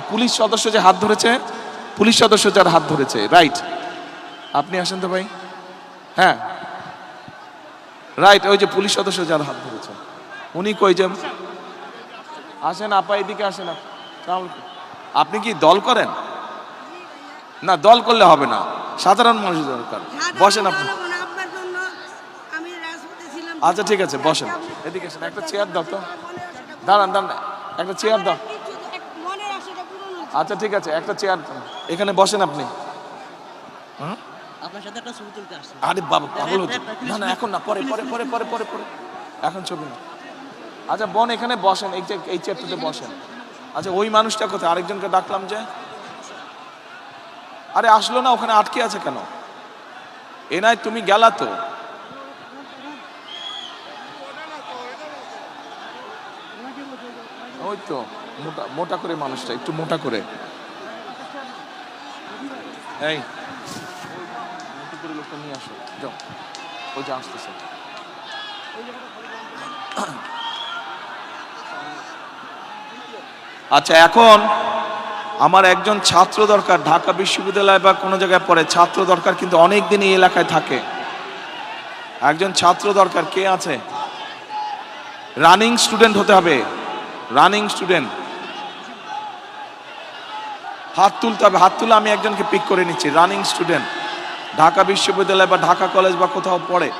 Police সদস্য যে হাত ধরেছে পুলিশ সদস্য যার হাত ধরেছে রাইট আপনি আসেন তো ভাই? হ্যাঁ। রাইট ওই যে পুলিশ সদস্য যার হাত ধরেছে। উনি কই যে আসেন আপা এদিকে আসেন আপনি কি দল করেন? না দল করলে হবে না। সাধারণ মানুষ দরকার। বসেন আপনি। আচ্ছা ঠিক আছে বসেন। এদিকে আসেন একটা চেয়ার দাও তো। দাঁড়ান দাঁড়ান। একটা চেয়ার দাও মনের আশাটা পূরণ হচ্ছে আচ্ছা ঠিক আছে একটা চেয়ার এখানে বসেন আপনি। আপনার সাথে একটা ছবি তুলতে আসছি। আরে বাবা পাগল হচ্ছে। না না এখন না পরে পরে পরে পরে পরে পরে। এখন ছবি না আচ্ছা বোন এখানে বসেন এই যে এই চেয়ারটাতে বসেন। আচ্ছা ওই মানুষটা কোথায়? আরেকজনকে ডাকলাম যে। আরে আসলো না ওখানে আটকে আছে কেন? এ নাই তুমি গেলা তো। ওই তো। মোটা মোটা করে মানুষটা, একটু মোটা করে। এই। আচ্ছা এখন আমার একজন ছাত্র দরকার, ঢাকা বিশ্ববিদ্যালয় বা কোনো জায়গায় পড়ে। ছাত্র দরকার কিন্তু অনেক দিন এই এলাকায় থাকে। একজন ছাত্র দরকার, কে আছে? রানিং স্টুডেন্ট হতে হবে। রানিং স্টুডেন্ট হাত তুলতে হবে। হাত তুলে আমি একজনকে পিক করে নিচ্ছি। রানিং স্টুডেন্ট ঢাকা বিশ্ববিদ্যালয় বা ঢাকা কলেজ বা কোথাও পড়ে।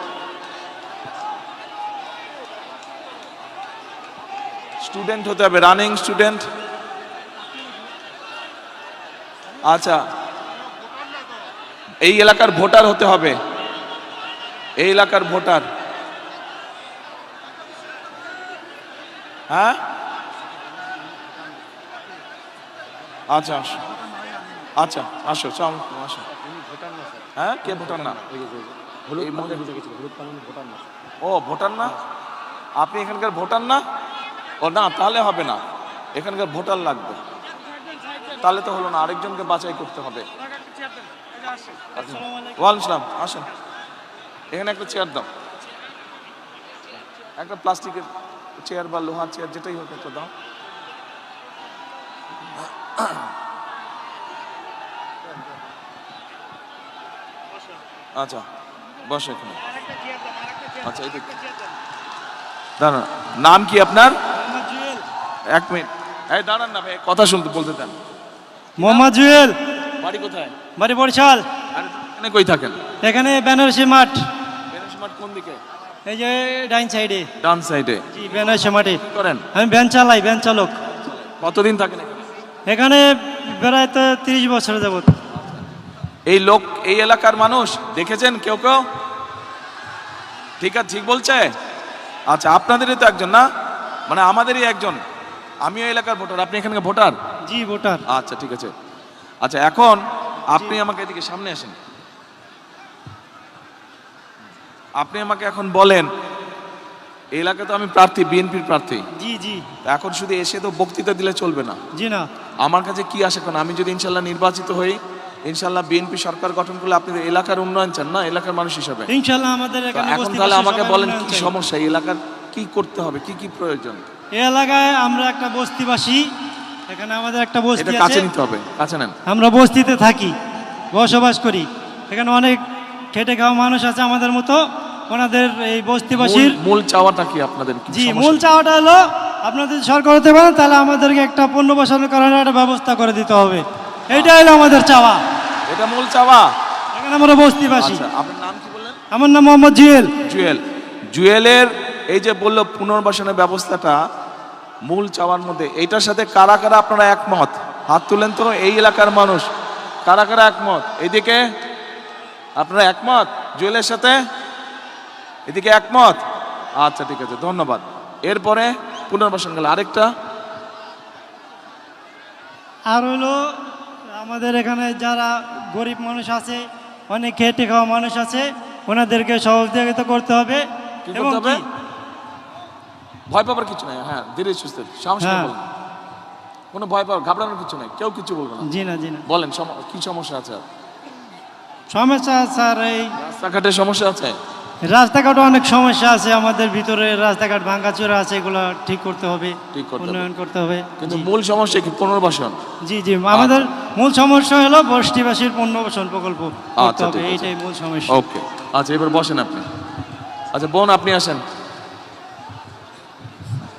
স্টুডেন্ট হতে হবে। রানিং স্টুডেন্ট আচ্ছা। এই এলাকার ভোটার হতে হবে। এই এলাকার ভোটার। হ্যাঁ? আচ্ছা আসো। আচ্ছা আসো চল আসো। হ্যাঁ কে ভোটার না? এই মুহূর্তে- ও ভোটার না? আপনি এখানকার ভোটার না? ও না তাহলে হবে না। এখানকার ভোটার লাগবে। তাহলে তো হলো না আরেকজনকে বাছাই করতে হবে। সালাম আসেন। এখানে একটা চেয়ার দাও। একটা প্লাস্টিকের চেয়ার বা লোহার চেয়ার যেটাই হোক একটা দাও। আচ্ছা বসো এখানে। আচ্ছা এই দাঁড়ান নাম কি আপনার? এক মিনিট। এই দাঁড়ান না ভাই কথা শুনতে বলতে দেন। মোহাম্মদ জুয়েল। বাড়ি কোথায়? বাড়ি বরিশাল। এখানে কই থাকেন? এখানে বেনারসি মাঠ। বেনারসি মাঠ কোন দিকে? এই যে ডাইন সাইডে। ডান সাইডে। জি বেনারসি মাঠে। করেন? আমি ভ্যান চালাই ভ্যান চালক। কতদিন থাকেন এখানে? প্রায় তো তিরিশ বছর যাবত এই লোক এই এলাকার মানুষ দেখেছেন কেউ কেউ? ঠিক আছে ঠিক বলছে? আচ্ছা আপনাদেরই তো একজন না? মানে আমাদেরই একজন। আমিও এলাকার ভোটার আপনি এখানকার ভোটার? জি ভোটার। আচ্ছা ঠিক আছে। আচ্ছা এখন আপনি আমাকে এদিকে সামনে আসেন। আপনি আমাকে এখন বলেন এই এলাকায় তো আমি প্রার্থী বিএনপির প্রার্থী। জি জি। এখন শুধু এসে তো বক্তৃতা দিলে চলবে না। জি না। আমার কাছে কি আসে কারণ আমি যদি ইনশাল্লাহ নির্বাচিত হই ইনশাল্লাহ বিএনপি সরকার গঠন করলে আপনি এলাকার উন্নয়ন চান না? এলাকার মানুষ হিসাবে। ইনশাল্লাহ আমাদের এখানে এখন তাহলে আমাকে বলেন কি সমস্যা? এই এলাকার কি করতে হবে? কি কি প্রয়োজন? এই এলাকায় আমরা একটা বস্তিবাসী এখানে আমাদের একটা এটা বস্তি কাছে নিতে হবে কাছে নেন। আমরা বস্তিতে থাকি বসবাস করি। এখানে অনেক খেটে খাওয়া মানুষ আছে আমাদের মতো। ওনাদের এই বস্তিবাসীর মূল- চাওয়াটা কি আপনাদের জি মূল চাওয়াটা হলো আপনাদের সরকার হতে পারেন তাহলে আমাদেরকে একটা পণ্য বসানোর কারণে একটা ব্যবস্থা করে দিতে হবে। এইটাই হলো আমাদের চাওয়া। এটা মূল চাওয়া? এখানে আমরা বস্তিবাসী। আচ্ছা আপনার নাম কি বললেন? আমার নাম মোহাম্মদ জুয়েল। জুয়েল। জুয়েলের এই যে বলল পুনর্বাসনের ব্যবস্থাটা মূল চাওয়ার মধ্যে এইটার সাথে কারা কারা আপনারা একমত? হাত তুলেন তো এই এলাকার মানুষ। কারা কারা একমত? এইদিকে আপনারা একমত? জুয়েলের সাথে? এদিকে একমত? আচ্ছা ঠিক আছে ধন্যবাদ। এরপরে পুনর্বাসন গেল আরেকটা। আর হলো আমাদের এখানে যারা গরিব মানুষ আছে অনেক খেটে খাওয়া মানুষ আছে ওনাদেরকে সহযোগিতা করতে হবে। এবং কি? ভয় পাবার কিছু নাই হ্যাঁ ধীরে সুস্থ সাহস হ্যাঁ। কোনো ভয় পাওয়ার ঘাবড়ানোর কিছু নাই কেউ কিছু বলব না। জি না জি না। বলেন কি সমস্যা আছে? সমস্যা স্যার এই রাস্তাঘাটে সমস্যা আছে? রাস্তাঘাটে অনেক সমস্যা আছে আমাদের ভিতরে রাস্তাঘাট ভাঙ্গাচোরা আছে এগুলো ঠিক করতে হবে ঠিক করতে হবে। উন্নয়ন করতে হবে। কিন্তু মূল সমস্যা কি পুনর্বাসন? জি জি আমাদের মূল সমস্যা হলো বস্তিবাসীর পুনর্বাসন প্রকল্প করতে আচ্ছা, হবে ঠিক আছে। এইটাই মূল সমস্যা। ওকে। আচ্ছা এবার বসেন আপনি। আচ্ছা বোন আপনি আসেন।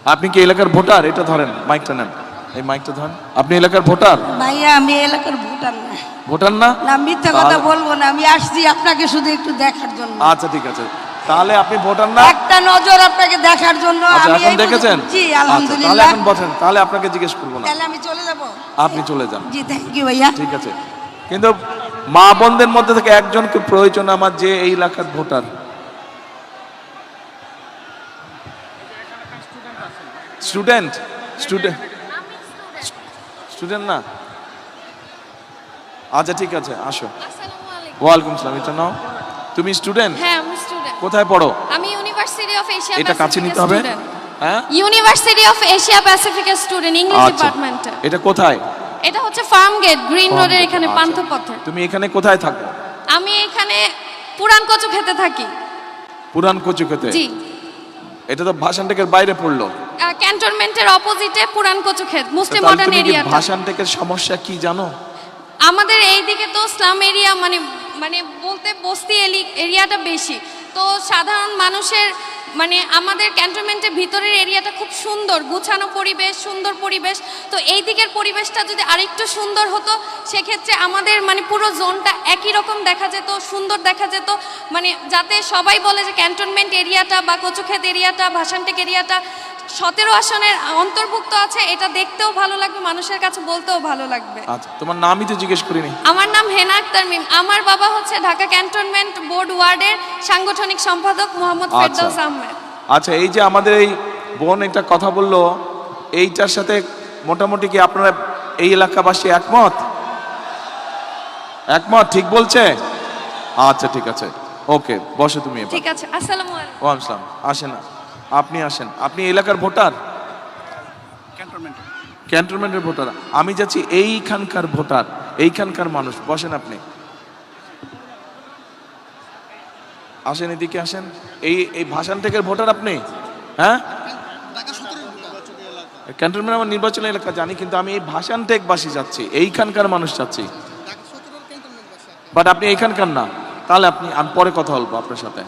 আপনি কি এলাকার ভোটার? এটা ধরেন মাইকটা নেন। এই মাইকটা ধরেন। আপনি এলাকার ভোটার? ভাইয়া আমি এলাকার ভোটার না। ভোটার না? না মিথ্যা কথা বলব না। আমি আসছি আপনাকে শুধু একটু দেখার জন্য। আচ্ছা ঠিক আছে। তাহলে আপনি ভোটার না? একটা নজর আপনাকে দেখার জন্য আচ্ছা এখন দেখেছেন? জি আচ্ছা, তাহলে এখন বসেন। তাহলে আপনাকে জিজ্ঞেস করব না। তাহলে আমি চলে যাব? আপনি চলে যান। জি থ্যাংক ইউ ভাইয়া। ঠিক আছে। কিন্তু মা বোনদের মধ্যে থেকে একজনকে প্রয়োজন আমার যে এই এলাকার ভোটার। স্টুডেন্ট স্টুডেন্ট স্টুডেন্ট না? আচ্ছা ঠিক আছে আসো। আসসালামু ওয়ালাইকুম সালাম এটা নাও। তুমি স্টুডেন্ট? হ্যাঁ আমি স্টুডেন্ট। কোথায় পড়ো? আমি ইউনিভার্সিটি অফ এশিয়া এটা কাছে নিতে হবে। হ্যাঁ? ইউনিভার্সিটি অফ এশিয়া প্যাসিফিকের স্টুডেন্ট ইংলিশ ডিপার্টমেন্টে এটা কোথায়? এটা হচ্ছে ফার্ম গেট গ্রিন রোডের এখানে আচ্ছা। পান্থপথে। তুমি এখানে কোথায় থাকো? আমি এখানে পুরান কচু খেতে থাকি। পুরান কচুকেতে জি। এটা তো ভাষানটেকের বাইরে পড়ল। ক্যান্টনমেন্টের অপোজিটে পুরান কচু ক্ষেত মুসলিম মডার্ন কি এরিয়াটা সমস্যা কি জানো? আমাদের এইদিকে তো স্লাম এরিয়া মানে মানে বলতে বস্তি এলি- এরিয়াটা বেশি। তো সাধারণ মানুষের মানে আমাদের ক্যান্টনমেন্টের ভিতরের এরিয়াটা খুব সুন্দর গুছানো পরিবেশ সুন্দর পরিবেশ। তো এই দিকের পরিবেশটা যদি আরেকটু সুন্দর হতো সেক্ষেত্রে আমাদের মানে পুরো জোনটা একই রকম দেখা যেত সুন্দর দেখা যেত। মানে যাতে সবাই বলে যে ক্যান্টনমেন্ট এরিয়াটা বা কচুক্ষেত এরিয়াটা ভাসানটেক এরিয়াটা সতেরো আসনের অন্তর্ভুক্ত আছে এটা দেখতেও ভালো লাগবে মানুষের কাছে বলতেও ভালো লাগবে। আচ্ছা তোমার নামই তো জিজ্ঞেস করিনি। আমার নাম হেনা আক্তার মিম। আমার বাবা হচ্ছে ঢাকা ক্যান্টনমেন্ট বোর্ড ওয়ার্ডের সাংগঠনিক সম্পাদক মোহাম্মদ আচ্ছা। ফেরদৌস আহমেদ। আচ্ছা এই যে আমাদের এই বোন একটা কথা বলল এইটার সাথে মোটামুটি কি আপনারা এই এলাকাবাসী একমত? একমত ঠিক বলছে? আচ্ছা ঠিক আছে। ওকে বসো তুমি ঠিক আছে আসসালামু আলাইকুম। ওয়ান সালাম আসেন আপনি আসেন। আপনি এলাকার ভোটার? ক্যান্টনমেন্টের ভোটার। আমি যাচ্ছি এইখানকার ভোটার। এইখানকার মানুষ। বসেন আপনি। আসেন এদিকে আসেন। এই এই ভাষান থেকে ভোটার আপনি? হ্যাঁ? ক্যান্টনমেন্ট আমার নির্বাচনী এলাকা জানি কিন্তু আমি এই ভাষান টেকবাসী যাচ্ছি। এইখানকার মানুষ যাচ্ছি। বাট আপনি এইখানকার না। তাহলে আপনি আমি পরে কথা বলব আপনার সাথে।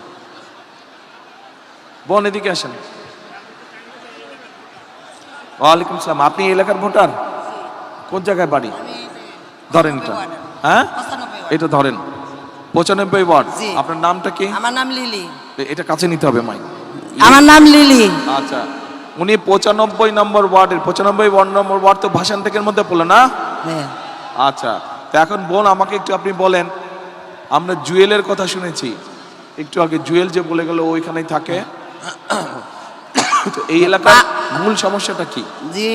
বোন এদিকে আসেন। ওয়ালাইকুম সালাম। আপনি এলাকার ভোটার? কোন জায়গায় বাড়ি? ধরেন এটা হ্যাঁ? এটা ধরেন। পঁচানব্বই ওয়ার্ড। আপনার নামটা কি? আমার নাম লিলি। এটা কাছে নিতে হবে মাই আমার নাম লিলি। আচ্ছা। উনি পঁচানব্বই নম্বর ওয়ার্ডের। পঁচানব্বই ওয়ার্ড নম্বর ওয়ার্ড তো ভাষান টেকের মধ্যে পড়ল না? হ্যাঁ। আচ্ছা। তো এখন বোন আমাকে একটু আপনি বলেন। আমরা জুয়েলের কথা শুনেছি। একটু আগে জুয়েল যে বলে গেল ওইখানেই থাকে। তো এই এলাকার মূল সমস্যাটা কি? জি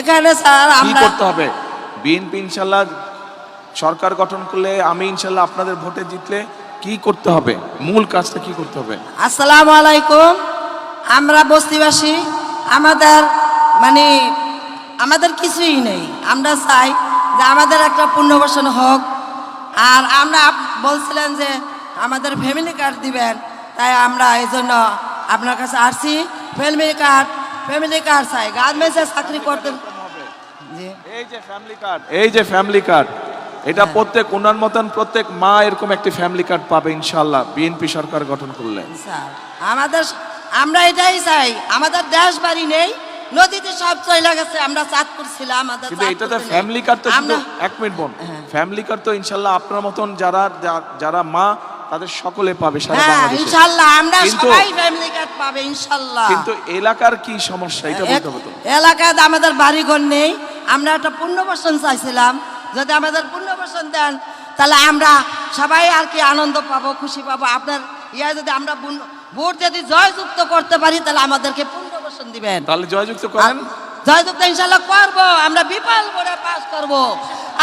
এখানে স্যার কি করতে হবে? বিএনপি ইনশাল্লাহ সরকার গঠন করলে আমি ইনশাল্লাহ আপনাদের ভোটে জিতলে কি করতে হবে? মূল কাজটা কি করতে হবে? আসসালামু আলাইকুম। আমরা বস্তিবাসী আমাদের মানে আমাদের কিছুই নেই। আমরা চাই যে আমাদের একটা পুনর্বাসন হোক। আর আমরা বলছিলেন যে আমাদের ফ্যামিলি কার্ড দিবেন তাই আমরা এই জন্য আপনার কাছে আসছি। ফ্যামিলি কার্ড ফ্যামিলি কার্ড চাই। গার্মেন্টসে চাকরি করতে জি। এই যে ফ্যামিলি কার্ড এই যে ফ্যামিলি কার্ড এটা প্রত্যেক ওনার মতন প্রত্যেক মা এরকম একটি ফ্যামিলি কার্ড পাবে ইনশাল্লাহ বিএনপি সরকার গঠন করলে। আমাদের আমরা এটাই চাই। আমাদের দেশ বাড়ি নেই নদীতে সব চলে গেছে। আমরা চাঁদপুর ছিলাম আমাদের কিন্তু চাঁদপুরে নেই। ফ্যামিলি কার্ড তো আমরা এক মিনিট বোন। হ্যাঁ। ফ্যামিলি কার্ড তো ইনশাল্লাহ আপনার মতন যারা যারা মা তাদের সকলে পাবে সারা হ্যাঁ বাংলাদেশে। আমরা সবাই ফ্যামিলি কার্ড পাবে কিন্তু এলাকার কি সমস্যা এটা বলতে এলাকায় আমাদের বাড়িঘর নেই আমরা একটা পুণ্যবাসন চাইছিলাম। যদি আমাদের পুণ্যবাসন দেন তাহলে আমরা সবাই আর কি আনন্দ পাবো খুশি পাবো। আপনার ইয়া যদি আমরা ভোট যদি জয়যুক্ত করতে পারি তাহলে আমাদেরকে পুণ্যবাসন দিবেন। তাহলে জয়যুক্ত করেন। জয়যুক্ত ইনশাল্লাহ করব আমরা বিপাল করে পাস করব।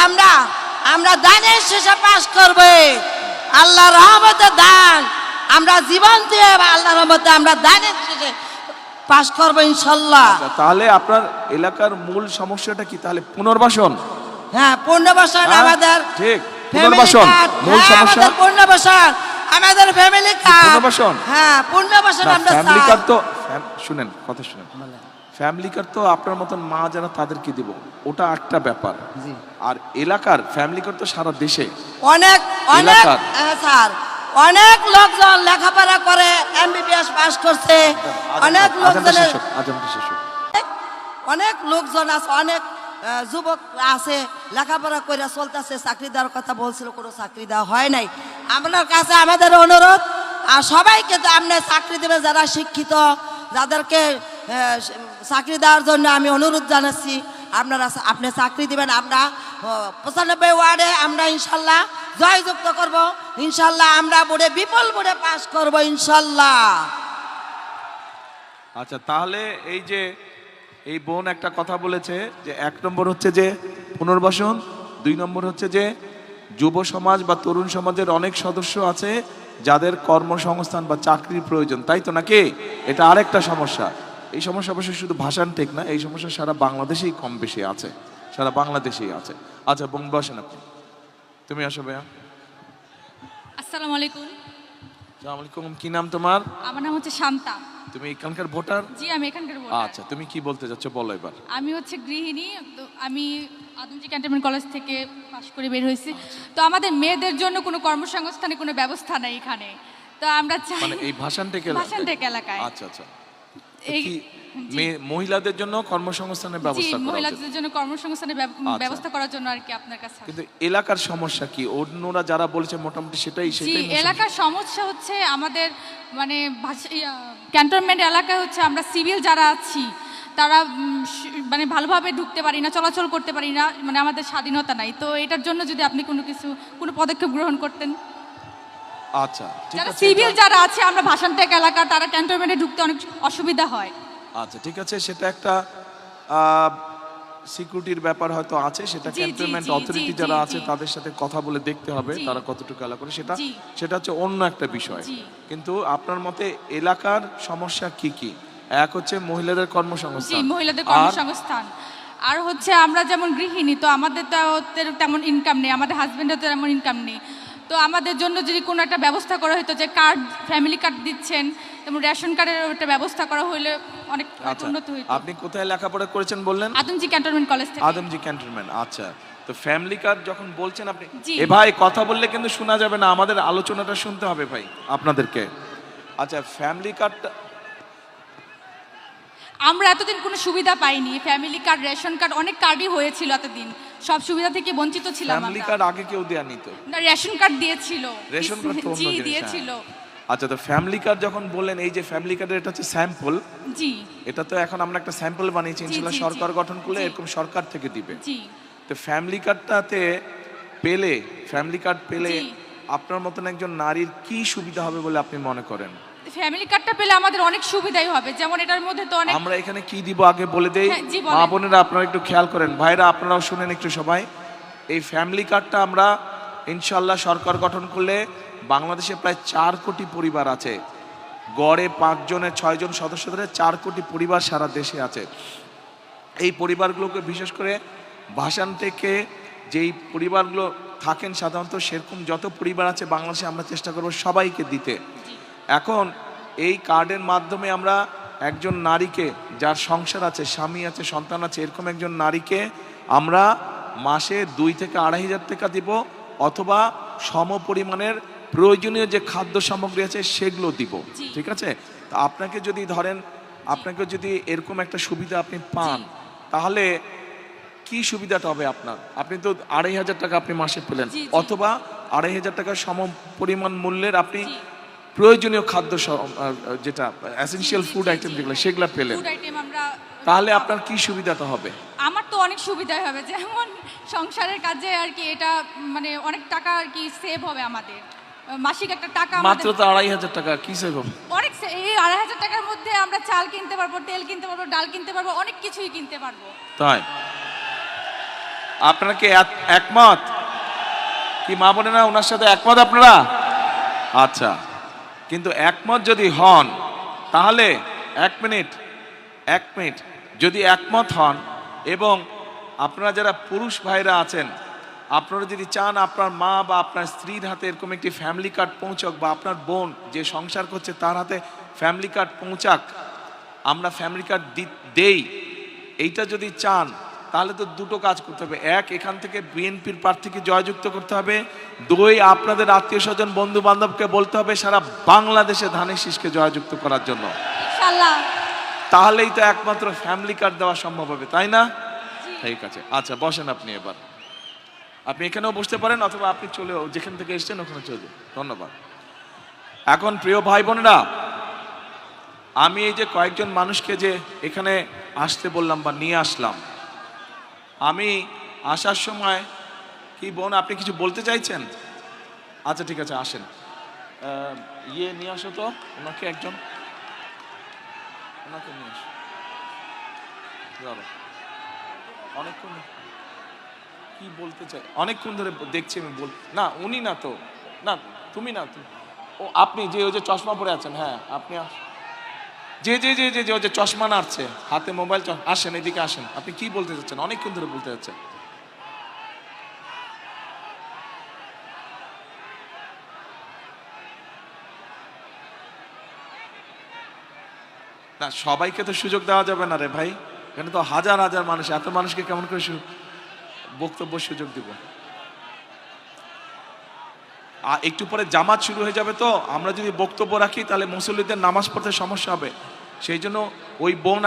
আমরা আমরা দানের শেষে পাস করব। আল্লাহ রহমতে দান। আমরা জীবন দিয়ে আল্লাহ রহমতে আমরা দানের শেষে পাস করব ইনশাল্লাহ। আচ্ছা, তাহলে আপনার এলাকার মূল সমস্যাটা কি? তাহলে পুনর্বাসন। হ্যাঁ পুনর্বাসন হ্যাঁ, আমাদের ঠিক পুনর্বাসন মূল হ্যাঁ, সমস্যা। আমাদের পুনর্বাসন আমাদের ফ্যামিলি কার্ড পুনর্বাসন? হ্যাঁ পুনর্বাসন আমরা ফ্যামিলি কার্ড তো শুনেন কথা শুনেন। ফ্যামিলি কার্ড তো আপনার মতন মা যারা তাদেরকে দিব। ওটা একটা ব্যাপার। আর এলাকার ফ্যামিলি কার্ড তো সারা দেশে। অনেক অনেক স্যার অনেক লোকজন লেখাপড়া করে এমবিবিএস পাস করছে। অনেক হোক, আজানটা শেষ হোক। অনেক লোকজন আছে অনেক যুবক আছে লেখাপড়া করে চলতেছে চাকরি দেওয়ার কথা বলছিল কোনো চাকরি দেওয়া হয় নাই। আপনার কাছে আমাদের অনুরোধ আর সবাইকে তো আপনি চাকরি দেবে যারা শিক্ষিত যাদেরকে চাকরি দেওয়ার জন্য আমি অনুরোধ জানাচ্ছি, আপনারা আপনি চাকরি দিবেন, আমরা পঁচানব্বই ওয়ার্ডে আমরা ইনশাল্লাহ জয়যুক্ত করব। ইনশাল্লাহ আমরা বোর্ডে, বিপুল বোর্ডে পাশ করব ইনশাল্লাহ। আচ্ছা তাহলে এই যে, এই বোন একটা কথা বলেছে যে, এক নম্বর হচ্ছে যে, পুনর্বাসন, দুই নম্বর হচ্ছে যে, যুব সমাজ বা তরুণ সমাজের অনেক সদস্য আছে যাদের কর্মসংস্থান বা চাকরির প্রয়োজন, তাই তো নাকি? এটা আরেকটা সমস্যা। এই সমস্যা অবশ্যই শুধু ভাষান ঠিক না এই সমস্যা সারা বাংলাদেশেই কম বেশি আছে সারা বাংলাদেশেই আছে। আচ্ছা বোন বসেন আপনি। তুমি আসো ভাইয়া। আসসালামু আলাইকুম। আসসালামু আলাইকুম কি নাম তোমার? আমার নাম হচ্ছে শান্তা। তুমি এখানকার ভোটার? জি আমি এখানকার ভোটার। আচ্ছা তুমি কি বলতে যাচ্ছ বলো এবার। আমি হচ্ছে গৃহিণী তো আমি আদমজি ক্যান্টনমেন্ট কলেজ থেকে পাশ করে বের হয়েছি। তো আমাদের মেয়েদের জন্য কোনো কর্মসংস্থানে কোনো ব্যবস্থা নেই এখানে। তো আমরা চাই মানে এই ভাষানটেক ভাষানটেক এলাকায়। আচ্ছা আচ্ছা। এই মহিলাদের জন্য কর্মসংস্থানের ব্যবস্থা মহিলাদের জন্য কর্মসংস্থানের আচ্ছা। ব্যবস্থা করার জন্য আর কি আপনার কাছে কিন্তু এলাকার সমস্যা কি? অন্যরা যারা বলেছে মোটামুটি সেটাই সেটাই এলাকার সমস্যা হচ্ছে আমাদের মানে ক্যান্টনমেন্ট এলাকায় হচ্ছে আমরা সিভিল যারা আছি তারা মানে ভালোভাবে ঢুকতে পারি না চলাচল করতে পারি না মানে আমাদের স্বাধীনতা নাই। তো এটার জন্য যদি আপনি কোনো কিছু কোনো পদক্ষেপ গ্রহণ করতেন। আচ্ছা যারা সিভিল যারা আছে আমরা ভাষানটেক এলাকা তারা ক্যান্টনমেন্টে ঢুকতে অনেক অসুবিধা হয়। আচ্ছা ঠিক আছে সেটা একটা সিকিউরিটির ব্যাপার হয়তো আছে সেটা ক্যান্টনমেন্ট অথরিটি যারা আছে তাদের সাথে কথা বলে দেখতে হবে তারা কতটুকু এলাকা করে সেটা সেটা হচ্ছে অন্য একটা বিষয়। কিন্তু আপনার মতে এলাকার সমস্যা কি কি? এক হচ্ছে মহিলাদের কর্মসংস্থান। মহিলাদের কর্মসংস্থান। আর হচ্ছে আমরা যেমন গৃহিণী তো আমাদের তো তেমন ইনকাম নেই আমাদের হাজবেন্ডের তো তেমন ইনকাম নেই। তো আমাদের জন্য যদি কোনো একটা ব্যবস্থা করা হতো যে কার্ড ফ্যামিলি কার্ড দিচ্ছেন যেমন রেশন কার্ডের একটা ব্যবস্থা করা হলে অনেক আচ্ছা উন্নত হইতো। আপনি কোথায় লেখাপড়া করেছেন বললেন? আদমজি ক্যান্টনমেন্ট কলেজ থেকে। আদমজি ক্যান্টনমেন্ট আচ্ছা। তো ফ্যামিলি কার্ড যখন বলছেন আপনি। এ ভাই কথা বললে কিন্তু শোনা যাবে না আমাদের আলোচনাটা শুনতে হবে ভাই আপনাদেরকে। আচ্ছা ফ্যামিলি কার্ডটা আমরা এতদিন কোনো সুবিধা পাইনি। ফ্যামিলি কার্ড রেশন কার্ড অনেক কার্ডই হয়েছিল এতদিন। সব সুবিধা থেকে বঞ্চিত ছিলাম ফ্যামিলি কার্ড আগে কেউ দেয়া নিত না, রেশন কার্ড দিয়েছিল রেশন কার্ড তো অন্য জি জিনিস, হ্যাঁ। দিয়েছিল আচ্ছা তো ফ্যামিলি কার্ড যখন বললেন এই যে ফ্যামিলি কার্ডের এটা হচ্ছে স্যাম্পল জি এটা তো এখন আমরা একটা স্যাম্পল বানিয়েছি ইনশাল্লাহ জি, জি। সরকার গঠন করলে জি। এরকম সরকার থেকে দিবে জি তো ফ্যামিলি কার্ডটাতে পেলে ফ্যামিলি কার্ড পেলে জি। আপনার মতন একজন নারীর কি সুবিধা হবে বলে আপনি মনে করেন ফ্যামিলি কার্ডটা পেলে আমাদের অনেক সুবিধাই হবে। যেমন এটার মধ্যে তো অনেক আমরা এখানে কি দিব আগে বলে দেই? হ্যাঁ, জি, বলেন। মা বোনেরা আপনারা একটু খেয়াল করেন। ভাইরা আপনারাও শুনেন একটু সবাই। এই ফ্যামিলি কার্ডটা আমরা ইনশাল্লাহ সরকার গঠন করলে বাংলাদেশে প্রায় চার কোটি পরিবার আছে। গড়ে পাঁচজনের ছয়জন সদস্য ধরে চার কোটি পরিবার সারা দেশে আছে। এই পরিবারগুলোকে বিশেষ করে ভাষান থেকে যেই পরিবারগুলো থাকেন সাধারণত সেরকম যত পরিবার আছে বাংলাদেশে আমরা চেষ্টা করব সবাইকে দিতে। এখন এই কার্ডের মাধ্যমে আমরা একজন নারীকে যার সংসার আছে স্বামী আছে সন্তান আছে এরকম একজন নারীকে আমরা মাসে দুই থেকে আড়াই হাজার টাকা দিব অথবা সম পরিমাণের প্রয়োজনীয় যে খাদ্য সামগ্রী আছে সেগুলো দিব। ঠিক আছে? তা আপনাকে যদি ধরেন আপনাকে যদি এরকম একটা সুবিধা আপনি পান তাহলে কি সুবিধাটা হবে আপনার? আপনি তো আড়াই হাজার টাকা আপনি মাসে পেলেন। অথবা আড়াই হাজার টাকা সম পরিমাণ মূল্যের আপনি। প্রয়োজনীয় খাদ্য যেটা জি, ফুড আইটেম যেগুলো সেগুলো পেলেন ফুড আইটেম আমরা তাহলে আপনার কি সুবিধাটা হবে? আমার তো অনেক সুবিধাই হবে। যেমন সংসারের কাজে আর কি এটা মানে অনেক টাকা আর কি সেভ হবে আমাদের। মাসিক একটা টাকা মাত্র তো আড়াই হাজার টাকা কি সেভ হবে? অনেক এই আড়াই হাজার টাকার মধ্যে আমরা চাল কিনতে পারব তেল কিনতে পারব ডাল কিনতে পারব অনেক কিছুই কিনতে পারব। তাই? আপনারা কি এক- একমত? কি মা বোনেরা ওনার সাথে একমত আপনারা? আচ্ছা। কিন্তু একমত যদি হন, তাহলে এক মিনিট এক মিনিট যদি একমত হন এবং আপনারা যারা পুরুষ ভাইরা আছেন, আপনারা যদি চান আপনার মা বা আপনার স্ত্রীর হাতে এরকম একটি ফ্যামিলি কার্ড পৌঁছক বা আপনার বোন যে সংসার করছে তার হাতে ফ্যামিলি কার্ড পৌঁছাক, আমরা ফ্যামিলি কার্ড দেই। এইটা যদি চান তাহলে তো দুটো কাজ করতে হবে। এক এখান থেকে বিএনপির প্রার্থীকে জয়যুক্ত করতে হবে। দুই আপনাদের আত্মীয় স্বজন বন্ধু বান্ধবকে বলতে হবে সারা বাংলাদেশে ধানের শীষকে জয়যুক্ত করার জন্য। তাহলেই তো একমাত্র ফ্যামিলি কার্ড দেওয়া সম্ভব হবে তাই না? ঠিক আছে। আচ্ছা বসেন আপনি এবার। আপনি এখানেও বসতে পারেন অথবা আপনি চলেও যেখান থেকে এসেছেন ওখানে চলে যান। ধন্যবাদ। এখন প্রিয় ভাই বোনেরা আমি এই যে কয়েকজন মানুষকে যে এখানে আসতে বললাম বা নিয়ে আসলাম আমি আসার সময়, কি বোন, আপনি কিছু বলতে চাইছেন? আচ্ছা ঠিক আছে, আসেন। ইয়ে নিয়ে আসো তো, ওনাকে একজন। ওনাকে নিয়ে আসো। অনেকক্ষণ কি বলতে চাই? অনেকক্ষণ ধরে দেখছি আমি বল না, উনি না তো। না, তুমি না তুমি ও, আপনি যে ওই যে চশমা পরে আছেন হ্যাঁ আপনি আস- যে যে যে যে যে ওই যে চশমা নাড়ছে। হাতে মোবাইল আসেন, এদিকে আসেন। আপনি কি বলতে চাচ্ছেন? অনেকক্ষণ ধরে বলতে চাচ্ছেন। না, সবাইকে তো সুযোগ দেওয়া যাবে না রে ভাই। এখানে তো হাজার হাজার মানুষ। এত মানুষকে কেমন করে বক্তব্য সুযোগ দিব? একটু পরে জামাত শুরু হয়ে যাবে তো? আমরা যদি বক্তব্য রাখি, তাহলে মুসল্লিদের নামাজ পড়তে সমস্যা হবে। সেই জন্য ওই বোন